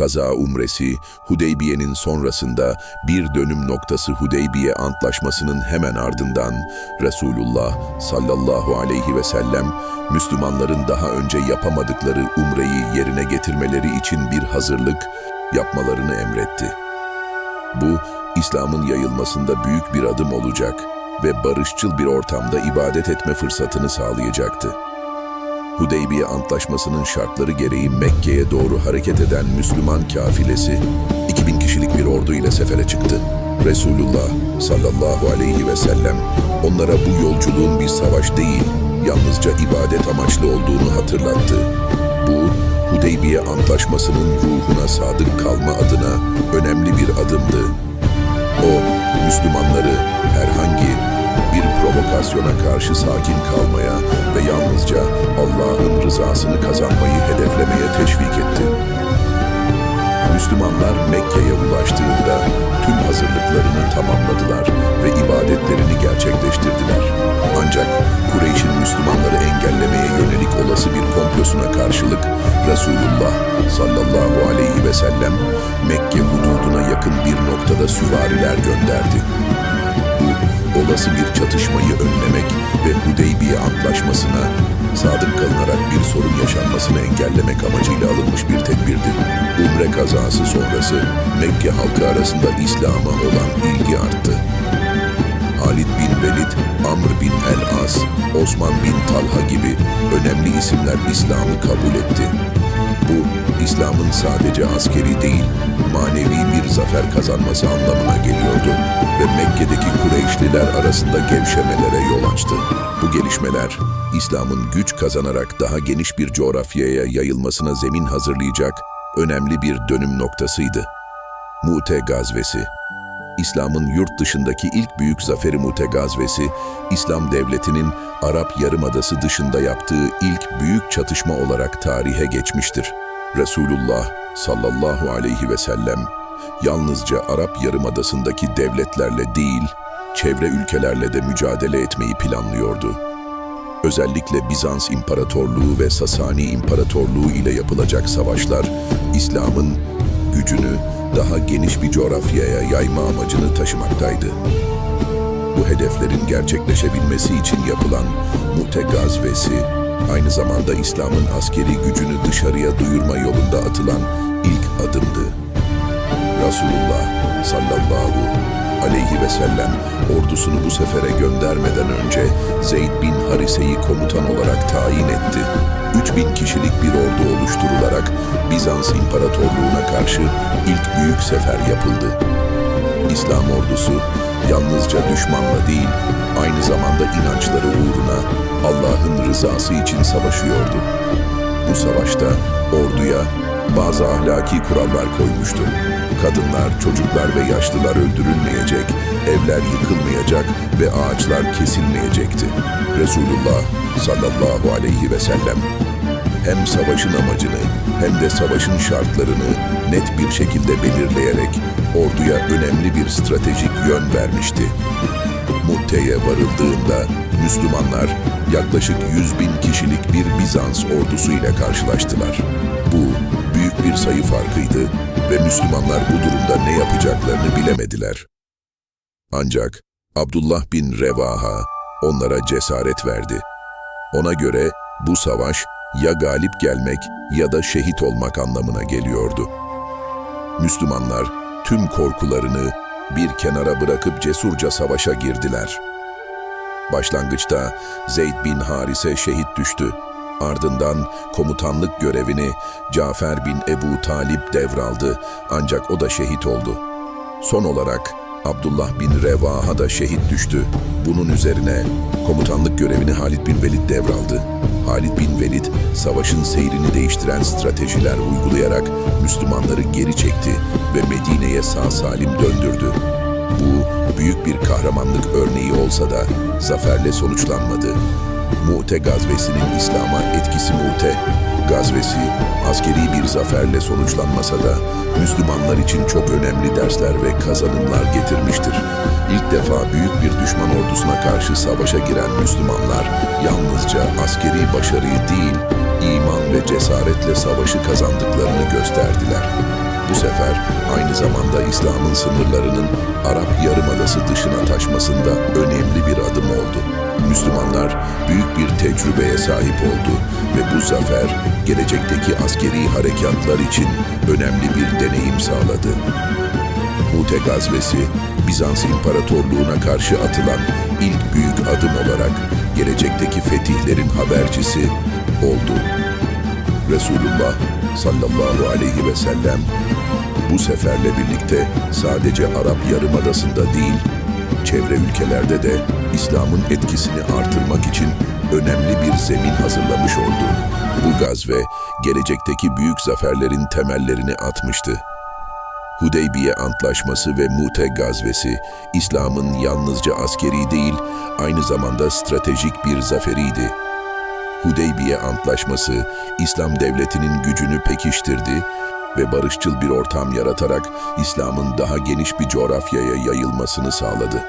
kaza umresi, Hudeybiye'nin sonrasında bir dönüm noktası Hudeybiye Antlaşması'nın hemen ardından Resulullah sallallahu aleyhi ve sellem Müslümanların daha önce yapamadıkları umreyi yerine getirmeleri için bir hazırlık yapmalarını emretti. Bu, İslam'ın yayılmasında büyük bir adım olacak ve barışçıl bir ortamda ibadet etme fırsatını sağlayacaktı. Hudeybiye Antlaşması'nın şartları gereği Mekke'ye doğru hareket eden Müslüman kafilesi 2000 kişilik bir ordu ile sefere çıktı. Resulullah sallallahu aleyhi ve sellem onlara bu yolculuğun bir savaş değil, yalnızca ibadet amaçlı olduğunu hatırlattı. Bu, Hudeybiye Antlaşması'nın ruhuna sadık kalma adına önemli bir adımdı. O, Müslümanları herhangi provokasyona karşı sakin kalmaya ve yalnızca Allah'ın rızasını kazanmayı hedeflemeye teşvik etti. Müslümanlar Mekke'ye ulaştığında tüm hazırlıklarını tamamladılar ve ibadetlerini gerçekleştirdiler. Ancak Kureyş'in Müslümanları engellemeye yönelik olası bir komplosuna karşılık Resulullah sallallahu aleyhi ve sellem Mekke hududuna yakın bir noktada süvariler gönderdi. Olası bir çatışmayı önlemek ve Hudeybiye Antlaşması'na sadık kalınarak bir sorun yaşanmasını engellemek amacıyla alınmış bir tedbirdi. Umre kazası sonrası Mekke halkı arasında İslam'a olan ilgi arttı. Amr bin el-As, Osman bin Talha gibi önemli isimler İslam'ı kabul etti. Bu, İslam'ın sadece askeri değil, manevi bir zafer kazanması anlamına geliyordu ve Mekke'deki Kureyşliler arasında gevşemelere yol açtı. Bu gelişmeler, İslam'ın güç kazanarak daha geniş bir coğrafyaya yayılmasına zemin hazırlayacak önemli bir dönüm noktasıydı. Mu'te Gazvesi İslam'ın yurt dışındaki ilk büyük zaferi Mute gazvesi, İslam devletinin Arap Yarımadası dışında yaptığı ilk büyük çatışma olarak tarihe geçmiştir. Resulullah sallallahu aleyhi ve sellem yalnızca Arap Yarımadası'ndaki devletlerle değil, çevre ülkelerle de mücadele etmeyi planlıyordu. Özellikle Bizans İmparatorluğu ve Sasani İmparatorluğu ile yapılacak savaşlar, İslam'ın gücünü daha geniş bir coğrafyaya yayma amacını taşımaktaydı. Bu hedeflerin gerçekleşebilmesi için yapılan Mute Gazvesi, aynı zamanda İslam'ın askeri gücünü dışarıya duyurma yolunda atılan ilk adımdı. Resulullah sallallahu aleyhi ve sellem ordusunu bu sefere göndermeden önce Zeyd bin Harise'yi komutan olarak tayin etti. 3000 kişilik bir ordu oluşturularak Bizans İmparatorluğu'na karşı ilk büyük sefer yapıldı. İslam ordusu yalnızca düşmanla değil, aynı zamanda inançları uğruna Allah'ın rızası için savaşıyordu. Bu savaşta orduya bazı ahlaki kurallar koymuştu. Kadınlar, çocuklar ve yaşlılar öldürülmeyecek, evler yıkılmayacak ve ağaçlar kesilmeyecekti. Resulullah sallallahu aleyhi ve sellem hem savaşın amacını hem de savaşın şartlarını net bir şekilde belirleyerek orduya önemli bir stratejik yön vermişti. Mutte'ye varıldığında Müslümanlar yaklaşık 100 bin kişilik bir Bizans ordusu ile karşılaştılar. Bu büyük bir sayı farkıydı ve Müslümanlar bu durumda ne yapacaklarını bilemediler. Ancak Abdullah bin Revaha onlara cesaret verdi. Ona göre bu savaş ya galip gelmek ya da şehit olmak anlamına geliyordu. Müslümanlar tüm korkularını bir kenara bırakıp cesurca savaşa girdiler. Başlangıçta Zeyd bin Harise şehit düştü. Ardından komutanlık görevini Cafer bin Ebu Talip devraldı ancak o da şehit oldu. Son olarak Abdullah bin Revaha da şehit düştü. Bunun üzerine komutanlık görevini Halid bin Velid devraldı. Halid bin Velid, savaşın seyrini değiştiren stratejiler uygulayarak Müslümanları geri çekti ve Medine'ye sağ salim döndürdü. Bu, büyük bir kahramanlık örneği olsa da zaferle sonuçlanmadı. Mu'te gazvesinin İslam'a etkisi Mu'te gazvesi askeri bir zaferle sonuçlanmasa da Müslümanlar için çok önemli dersler ve kazanımlar getirmiştir. İlk defa büyük bir düşman ordusuna karşı savaşa giren Müslümanlar yalnızca askeri başarıyı değil, iman ve cesaretle savaşı kazandıklarını gösterdiler. Bu sefer aynı zamanda İslam'ın sınırlarının Arap Yarımadası dışına taşmasında önemli bir adım oldu. Müslümanlar büyük bir tecrübeye sahip oldu ve bu zafer gelecekteki askeri harekatlar için önemli bir deneyim sağladı. Mute gazvesi, Bizans İmparatorluğu'na karşı atılan ilk büyük adım olarak gelecekteki fetihlerin habercisi oldu. Resulullah sallallahu aleyhi ve sellem bu seferle birlikte sadece Arap Yarımadası'nda değil, çevre ülkelerde de İslam'ın etkisini artırmak için önemli bir zemin hazırlamış oldu. Bu gazve gelecekteki büyük zaferlerin temellerini atmıştı. Hudeybiye Antlaşması ve Mute Gazvesi, İslam'ın yalnızca askeri değil, aynı zamanda stratejik bir zaferiydi. Hudeybiye Antlaşması, İslam devletinin gücünü pekiştirdi ve barışçıl bir ortam yaratarak İslam'ın daha geniş bir coğrafyaya yayılmasını sağladı.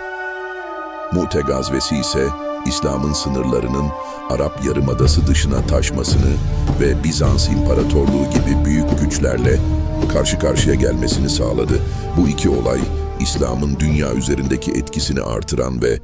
Mute Gazvesi ise İslam'ın sınırlarının Arap Yarımadası dışına taşmasını ve Bizans İmparatorluğu gibi büyük güçlerle karşı karşıya gelmesini sağladı. Bu iki olay İslam'ın dünya üzerindeki etkisini artıran ve